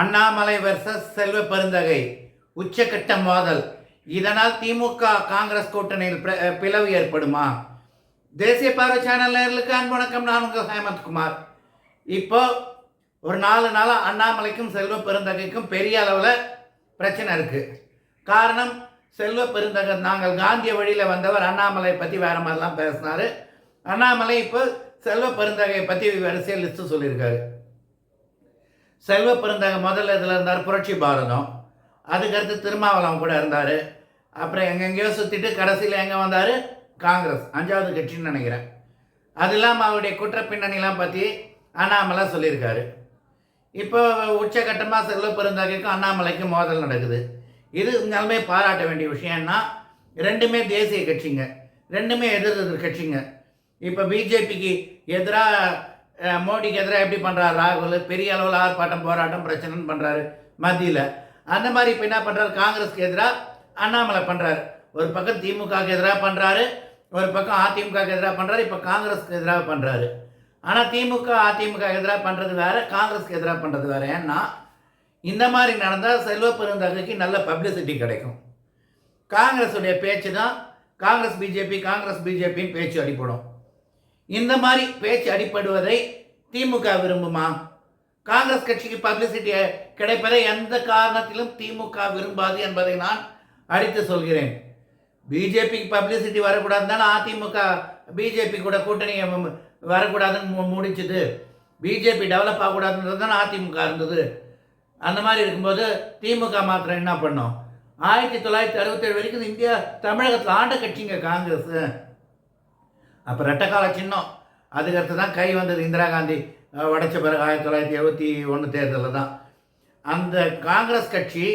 Annamalai versus Selva Perunthagai உச்சக்கட்ட மோதல் இதனால் திமுக காங்கிரஸ் கூட்டணியில் பிளவு ஏற்படுமா? தேசிய பார்வை சேனல் நேர்களுக்கு அன்பு வணக்கம். நான் உங்கள் ஹேமந்த்குமார். இப்போ ஒரு நாலு நாளாக அண்ணாமலைக்கும் செல்வ பெருந்தகைக்கும் பெரிய அளவில் பிரச்சனை இருக்குது காரணம் செல்வ பெருந்தகை நாங்கள் காந்திய வழியில் வந்தவர் அண்ணாமலை பற்றி வேறு மாதிரிலாம் பேசினார். அண்ணாமலை இப்போ செல்வ பெருந்தகையை பற்றி வரிசையில் லிஸ்ட்டு சொல்லியிருக்காரு. செல்வ பிறந்தாங்க முதல்ல இதில் இருந்தார் புரட்சி பாரதம். அதுக்கடுத்து திருமாவளவன் கூட இருந்தார். அப்புறம் எங்கெங்கேயோ சுற்றிட்டு கடைசியில் எங்கே வந்தார்? காங்கிரஸ். அஞ்சாவது கட்சின்னு நினைக்கிறேன். அது இல்லாமல் அவருடைய குற்ற பின்னணிலாம் பற்றி அண்ணாமலை சொல்லியிருக்காரு. இப்போ உச்சகட்டமாக செல்வ பெருந்தகைக்கும் அண்ணாமலைக்கும் மோதல் நடக்குது. இது இருந்தாலுமே பாராட்ட வேண்டிய விஷயம்னா ரெண்டுமே தேசிய கட்சிங்க. ரெண்டுமே எதிர் எதிர் கட்சிங்க. இப்போ பிஜேபிக்கு எதிராக மோடிக்கு எதிராக எப்படி பண்ணுறாரு ராகுல் பெரிய அளவில் ஆர்ப்பாட்டம் போராட்டம் பிரச்சனைன்னு பண்ணுறாரு மத்தியில். அந்த மாதிரி இப்போ என்ன பண்ணுறாரு காங்கிரஸ்க்கு எதிராக அண்ணாமலை பண்ணுறாரு ஒரு பக்கம் திமுகவுக்கு எதிராக பண்ணுறாரு ஒரு பக்கம் அதிமுகவுக்கு எதிராக பண்ணுறாரு இப்போ காங்கிரஸ்க்கு எதிராக பண்ணுறாரு ஆனால் திமுக அதிமுக எதிராக பண்ணுறது வேற காங்கிரஸ்க்கு எதிராக பண்ணுறது வேறு. ஏன்னா இந்த மாதிரி நடந்தால் செல்வ பெருந்தகைக்கு நல்ல பப்ளிசிட்டி கிடைக்கும். காங்கிரஸுடைய பேச்சு தான் காங்கிரஸ் பிஜேபி காங்கிரஸ் பிஜேபின்னு பேச்சு அடிப்படும் இந்த மாதிரி பேச்சு அடிப்படுவதை திமுக விரும்புமா? காங்கிரஸ் கட்சிக்கு பப்ளிசிட்டி கிடைப்பதை எந்த காரணத்திலும் திமுக விரும்பாது என்பதை நான் அடித்து சொல்கிறேன். பிஜேபிக்கு பப்ளிசிட்டி வரக்கூடாதுன்னு தானே அதிமுக பிஜேபி கூட கூட்டணி வரக்கூடாதுன்னு மு- முடிச்சுது. பிஜேபி டெவலப் ஆகக்கூடாதுன்றது தானே அதிமுக இருந்தது. அந்த மாதிரி இருக்கும்போது திமுக மாத்திரம் என்ன பண்ணோம்? ஆயிரத்தி தொள்ளாயிரத்தி அறுபத்தேழு வரைக்கும் இந்தியா தமிழகத்தில் ஆண்ட கட்சிங்க காங்கிரஸ். அப்போ ரெட்டக்கால சின்னம். அதுக்கடுத்து தான் கை வந்தது இந்திரா காந்தி வடச்ச பிறகு ஆயிரத்தி தொள்ளாயிரத்தி எழுபத்தி ஒன்று தேர்தலில் தான். அந்த காங்கிரஸ் கட்சி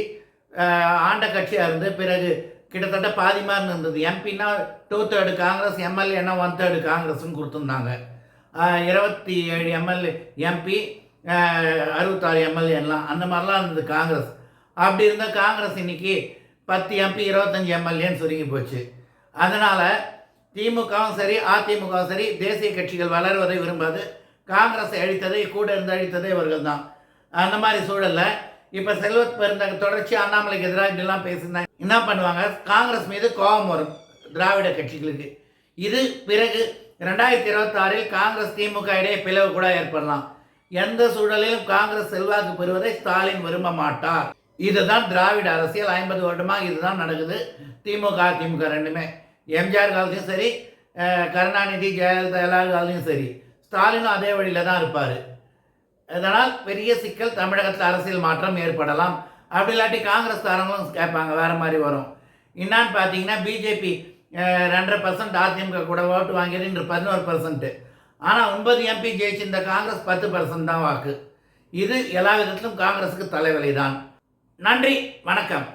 ஆண்ட கட்சியாக இருந்து பிறகு கிட்டத்தட்ட பாதி மாதிரி இருந்தது எம்பின்னா டூ தேர்டு காங்கிரஸ் எம்எல்ஏன்னா ஒன் தேர்டு காங்கிரஸ்னு கொடுத்துருந்தாங்க இருபத்தி ஏழு எம்எல்ஏ எம்பி அறுபத்தாறு எம்எல்ஏலாம் அந்த மாதிரிலாம் இருந்தது காங்கிரஸ். அப்படி இருந்தால் காங்கிரஸ் இன்னைக்கு பத்து எம்பி இருபத்தஞ்சி எம்எல்ஏன்னு சுருங்கி போச்சு. அதனால் திமுகவும் சரி அதிமுகவும் சரி தேசிய கட்சிகள் வளர்வதை விரும்பாது காங்கிரஸை அழித்ததை கூட இருந்து அழித்ததே இவர்கள் தான் அந்த மாதிரி சூழலில் இப்போ செல்வத் பெருந்தங்க தொடர்ச்சி அண்ணாமலைக்கு எதிராக இப்படிலாம் பேசியிருந்தாங்க என்ன பண்ணுவாங்க? காங்கிரஸ் மீது கோபம் வரும் திராவிட கட்சிகளுக்கு. இது பிறகு ரெண்டாயிரத்தி இருபத்தாறில் காங்கிரஸ் திமுக இடையே பிளவு கூட ஏற்படலாம். எந்த சூழலிலும் காங்கிரஸ் செல்வாக்கு பெறுவதை ஸ்டாலின் விரும்ப மாட்டார். இதுதான் திராவிட அரசியல். ஐம்பது வருடமாக இதுதான் நடக்குது. திமுக அதிமுக ரெண்டுமே. எம்ஜிஆர் காலத்துலையும் சரி கருணாநிதி ஜெயலலிதா எல்லார் காலத்துலையும் சரி ஸ்டாலினும் அதே வழியில் தான் இருப்பார். அதனால் பெரிய சிக்கல் தமிழகத்தில் அரசியல் மாற்றம் ஏற்படலாம். அப்படி இல்லாட்டி காங்கிரஸ் காங்கிரஸ்காரங்களும் கேட்பாங்க வேறு மாதிரி வரும். என்னான்னு பார்த்தீங்கன்னா பிஜேபி ரெண்டரை பர்சன்ட் அதிமுக கூட ஓட்டு வாங்கியது இன்று பதினோரு பர்சன்ட்டு ஆனால் ஒன்பது எம்பி ஜெயிச்சிருந்த காங்கிரஸ் பத்து பர்சன்ட் தான் வாக்கு. இது எல்லா விதத்திலும் காங்கிரஸுக்கு தலைவலி தான் நன்றி வணக்கம்.